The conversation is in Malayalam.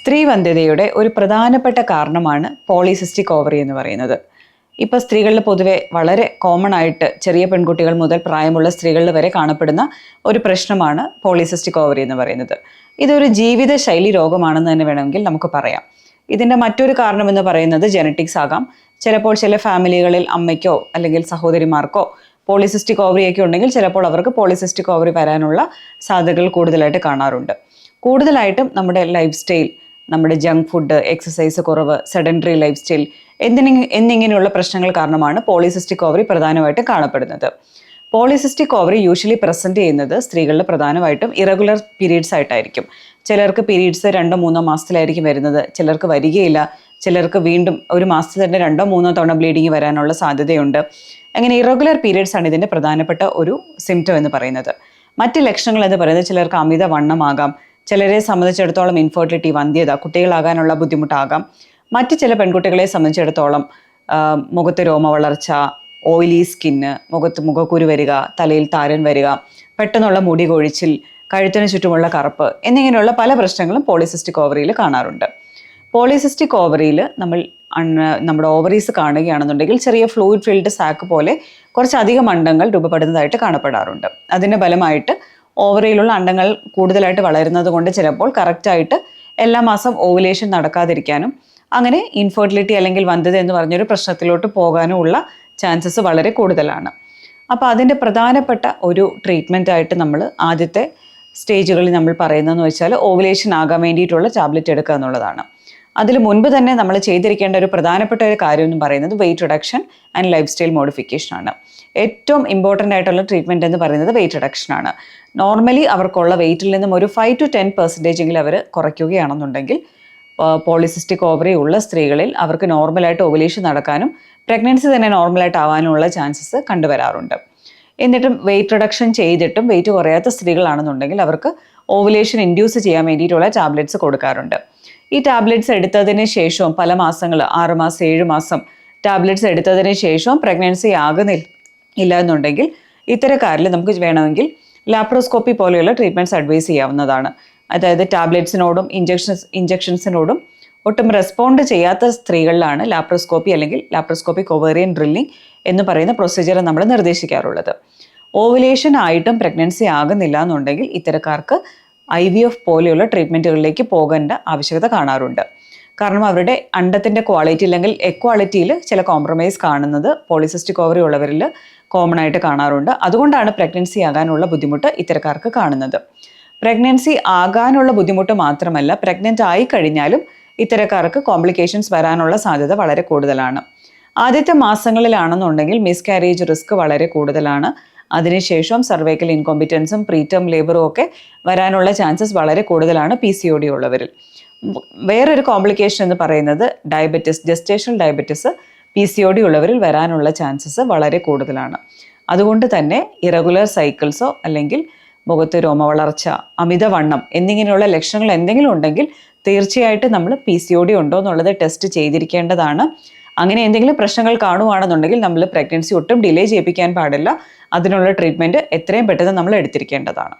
സ്ത്രീ വന്ധ്യതയുടെ ഒരു പ്രധാനപ്പെട്ട കാരണമാണ് പോളിസിസ്റ്റിക് ഓവറി എന്ന് പറയുന്നത്. ഇപ്പോൾ സ്ത്രീകളിൽ പൊതുവെ വളരെ കോമൺ ആയിട്ട് ചെറിയ പെൺകുട്ടികൾ മുതൽ പ്രായമുള്ള സ്ത്രീകളിൽ വരെ കാണപ്പെടുന്ന ഒരു പ്രശ്നമാണ് പോളിസിസ്റ്റിക് ഓവറി എന്ന് പറയുന്നത്. ഇതൊരു ജീവിതശൈലി രോഗമാണെന്ന് തന്നെ വേണമെങ്കിൽ നമുക്ക് പറയാം. ഇതിന്റെ മറ്റൊരു കാരണം എന്ന് പറയുന്നത് ജനറ്റിക്സ് ആകാം. ചിലപ്പോൾ ചില ഫാമിലികളിൽ അമ്മയ്ക്കോ അല്ലെങ്കിൽ സഹോദരിമാർക്കോ പോളിസിസ്റ്റിക് ഓവറിയൊക്കെ ഉണ്ടെങ്കിൽ ചിലപ്പോൾ അവർക്ക് പോളിസിസ്റ്റിക് ഓവറി വരാനുള്ള സാധ്യതകൾ കൂടുതലായിട്ട് കാണാറുണ്ട്. കൂടുതലായിട്ടും നമ്മുടെ ലൈഫ് സ്റ്റൈൽ നമ്മുടെ ജങ്ക് ഫുഡ് എക്സസൈസ് കുറവ് സെഡൻഡറി ലൈഫ് സ്റ്റൈൽ എന്നിങ്ങനെയുള്ള പ്രശ്നങ്ങൾ കാരണമാണ് പോളിസിസ്റ്റിക് ഓവറി പ്രധാനമായിട്ടും കാണപ്പെടുന്നത്. പോളിസിസ്റ്റിക് ഓവറി യൂഷ്വലി പ്രസന്റ് ചെയ്യുന്നത് സ്ത്രീകളിൽ പ്രധാനമായിട്ടും ഇറഗുലർ പീരീഡ്സ് ആയിട്ടായിരിക്കും. ചിലർക്ക് പീരീഡ്സ് രണ്ടോ മൂന്നോ മാസത്തിലായിരിക്കും വരുന്നത്. ചിലർക്ക് വരികയില്ല. ചിലർക്ക് വീണ്ടും ഒരു മാസത്തിൽ തന്നെ രണ്ടോ മൂന്നോ തവണ ബ്ലീഡിങ് വരാനുള്ള സാധ്യതയുണ്ട്. അങ്ങനെ ഇറഗുലർ പീരീഡ്സ് ആണ് ഇതിന്റെ പ്രധാനപ്പെട്ട ഒരു സിംറ്റം എന്ന് പറയുന്നത്. മറ്റ് ലക്ഷണങ്ങൾ എന്ന് പറയുന്നത് ചിലർക്ക് അമിത വണ്ണമാകാം. ചിലരെ സംബന്ധിച്ചിടത്തോളം ഇൻഫെർട്ടിലിറ്റി വന്ധ്യത കുട്ടികളാകാനുള്ള ബുദ്ധിമുട്ടാകാം. മറ്റ് ചില പെൺകുട്ടികളെ സംബന്ധിച്ചിടത്തോളം മുഖത്ത് രോമ വളർച്ച ഓയിലി സ്കിന്ന് മുഖത്ത് മുഖക്കുരു വരിക തലയിൽ താരൻ വരിക പെട്ടെന്നുള്ള മുടി കൊഴിച്ചിൽ കഴുത്തിന് ചുറ്റുമുള്ള കറുപ്പ് എന്നിങ്ങനെയുള്ള പല പ്രശ്നങ്ങളും പോളിസിസ്റ്റിക് ഓവറിയിൽ കാണാറുണ്ട്. പോളിസിസ്റ്റിക് ഓവറിയിൽ നമ്മൾ നമ്മുടെ ഓവറീസ് കാണുകയാണെന്നുണ്ടെങ്കിൽ ചെറിയ ഫ്ലൂയിഡ് ഫിൽഡ് സാക്ക് പോലെ കുറച്ചധികം അണ്ടങ്ങൾ രൂപപ്പെടുന്നതായിട്ട് കാണപ്പെടാറുണ്ട്. അതിന്റെ ഫലമായിട്ട് ഓവറിയിലുള്ള അണ്ടങ്ങൾ കൂടുതലായിട്ട് വളരുന്നത് കൊണ്ട് ചിലപ്പോൾ കറക്റ്റായിട്ട് എല്ലാ മാസം ഓവുലേഷൻ നടക്കാതിരിക്കാനും അങ്ങനെ ഇൻഫെർട്ടിലിറ്റി അല്ലെങ്കിൽ വന്ധ്യത എന്ന് പറഞ്ഞൊരു പ്രശ്നത്തിലോട്ട് പോകാനും ഉള്ള ചാൻസസ് വളരെ കൂടുതലാണ്. അപ്പോൾ അതിന്റെ പ്രധാനപ്പെട്ട ഒരു ട്രീറ്റ്മെന്റ് ആയിട്ട് നമ്മൾ ആദ്യത്തെ സ്റ്റേജുകളിൽ നമ്മൾ പറയുന്നതെന്ന് വെച്ചാൽ ഓവുലേഷൻ ആകാൻ വേണ്ടിയിട്ടുള്ള ടാബ്ലറ്റ് എടുക്കുക എന്നുള്ളതാണ്. അതിൽ മുൻപ് തന്നെ നമ്മൾ ചെയ്തിരിക്കേണ്ട ഒരു പ്രധാനപ്പെട്ട ഒരു കാര്യം എന്ന് പറയുന്നത് weight reduction and lifestyle modification ആണ്. ഏറ്റവും ഇമ്പോർട്ടന്റ് ആയിട്ടുള്ള ട്രീറ്റ്മെന്റ് എന്ന് പറയുന്നത് വെയിറ്റ് റിഡക്ഷൻ ആണ്. നോർമലി അവർക്കുള്ള വെയിറ്റിൽ നിന്നും ഒരു ഫൈവ് ടു ടെൻ പെർസെന്റേജ് എങ്കിലും അവർ കുറയ്ക്കുകയാണെന്നുണ്ടെങ്കിൽ പോളിസിസ്റ്റിക് ഓവറി ഉള്ള സ്ത്രീകളിൽ അവർക്ക് നോർമലായിട്ട് ഓവലേഷൻ നടക്കാനും പ്രഗ്നൻസി തന്നെ നോർമലായിട്ട് ആവാനുമുള്ള ചാൻസസ് കണ്ടുവരാറുണ്ട്. എന്നിട്ടും വെയിറ്റ് റിഡക്ഷൻ ചെയ്തിട്ടും വെയിറ്റ് കുറയാത്ത സ്ത്രീകളാണെന്നുണ്ടെങ്കിൽ അവർക്ക് ഓവലേഷൻ ഇൻഡ്യൂസ് ചെയ്യാൻ വേണ്ടിയിട്ടുള്ള ടാബ്ലറ്റ്സ് കൊടുക്കാറുണ്ട്. ഈ ടാബ്ലറ്റ്സ് എടുത്തതിന് ശേഷവും പല മാസങ്ങൾ ആറ് മാസം ഏഴ് മാസം ടാബ്ലറ്റ്സ് എടുത്തതിന് ശേഷവും പ്രഗ്നൻസി ആകുന്നില്ല ഇല്ല എന്നുണ്ടെങ്കിൽ ഇത്തരക്കാരിൽ നമുക്ക് വേണമെങ്കിൽ ലാപ്രോസ്കോപ്പി പോലെയുള്ള ട്രീറ്റ്മെന്റ്സ് അഡ്വൈസ് ചെയ്യാവുന്നതാണ്. അതായത് ടാബ്ലറ്റ്സിനോടും ഇഞ്ചക്ഷൻസ് ഇഞ്ചക്ഷൻസിനോടും ഒട്ടും റെസ്പോണ്ട് ചെയ്യാത്ത സ്ത്രീകളിലാണ് ലാപ്രോസ്കോപ്പി അല്ലെങ്കിൽ ലാപ്രോസ്കോപ്പി കൊവേറിയൻ ഡ്രില്ലിംഗ് എന്ന് പറയുന്ന പ്രൊസീജിയർ നമ്മൾ നിർദ്ദേശിക്കാറുള്ളത്. ഓവുലേഷൻ ആയിട്ടും പ്രഗ്നൻസി ആകുന്നില്ല എന്നുണ്ടെങ്കിൽ ഇത്തരക്കാർക്ക് ഐ വി എഫ് പോലെയുള്ള ട്രീറ്റ്മെന്റുകളിലേക്ക് പോകേണ്ട ആവശ്യകത കാണാറുണ്ട്. കാരണം അവരുടെ അണ്ടത്തിന്റെ ക്വാളിറ്റി അല്ലെങ്കിൽ എക്വാളിറ്റിയിൽ ചില കോംപ്രമൈസ് കാണുന്നത് പോളിസിസ്റ്റിക് ഓവറി ഉള്ളവരിൽ കോമൺ ആയിട്ട് കാണാറുണ്ട്. അതുകൊണ്ടാണ് പ്രഗ്നൻസി ആകാനുള്ള ബുദ്ധിമുട്ട് ഇത്തരക്കാർക്ക് കാണുന്നത്. പ്രഗ്നൻസി ആകാനുള്ള ബുദ്ധിമുട്ട് മാത്രമല്ല പ്രഗ്നന്റ് ആയി കഴിഞ്ഞാലും ഇത്തരക്കാർക്ക് കോംപ്ലിക്കേഷൻസ് വരാനുള്ള സാധ്യത വളരെ കൂടുതലാണ്. ആദ്യത്തെ മാസങ്ങളിലാണെന്നുണ്ടെങ്കിൽ മിസ്കാരേജ് റിസ്ക് വളരെ കൂടുതലാണ്. അതിനുശേഷം സർവൈക്കൽ ഇൻകോമ്പിറ്റൻസും പ്രീറ്റം ലേബറും ഒക്കെ വരാനുള്ള ചാൻസസ് വളരെ കൂടുതലാണ് പി സി ഒ ഡി ഉള്ളവരിൽ. വേറൊരു കോംപ്ലിക്കേഷൻ എന്ന് പറയുന്നത് diabetes gestational diabetes P C O D ഉള്ളവരിൽ വരാനുള്ള ചാൻസസ് വളരെ കൂടുതലാണ്. അതുകൊണ്ട് തന്നെ ഇറഗുലർ സൈക്കിൾസോ അല്ലെങ്കിൽ മുഖത്ത് രോമവളർച്ച അമിതവണ്ണം എന്നിങ്ങനെയുള്ള ലക്ഷണങ്ങൾ എന്തെങ്കിലും ഉണ്ടെങ്കിൽ തീർച്ചയായിട്ടും നമ്മൾ പി സി ഒ ഡി ഉണ്ടോ എന്നുള്ളത് ടെസ്റ്റ് ചെയ്തിരിക്കേണ്ടതാണ്. അങ്ങനെ എന്തെങ്കിലും പ്രശ്നങ്ങൾ കാണുവാണെന്നുണ്ടെങ്കിൽ നമ്മൾ പ്രഗ്നൻസി ഒട്ടും ഡിലേ ചെയ്യിപ്പിക്കാൻ പാടില്ല. അതിനുള്ള ട്രീറ്റ്മെന്റ് എത്രയും പെട്ടെന്ന് നമ്മൾ എടുത്തിരിക്കേണ്ടതാണ്.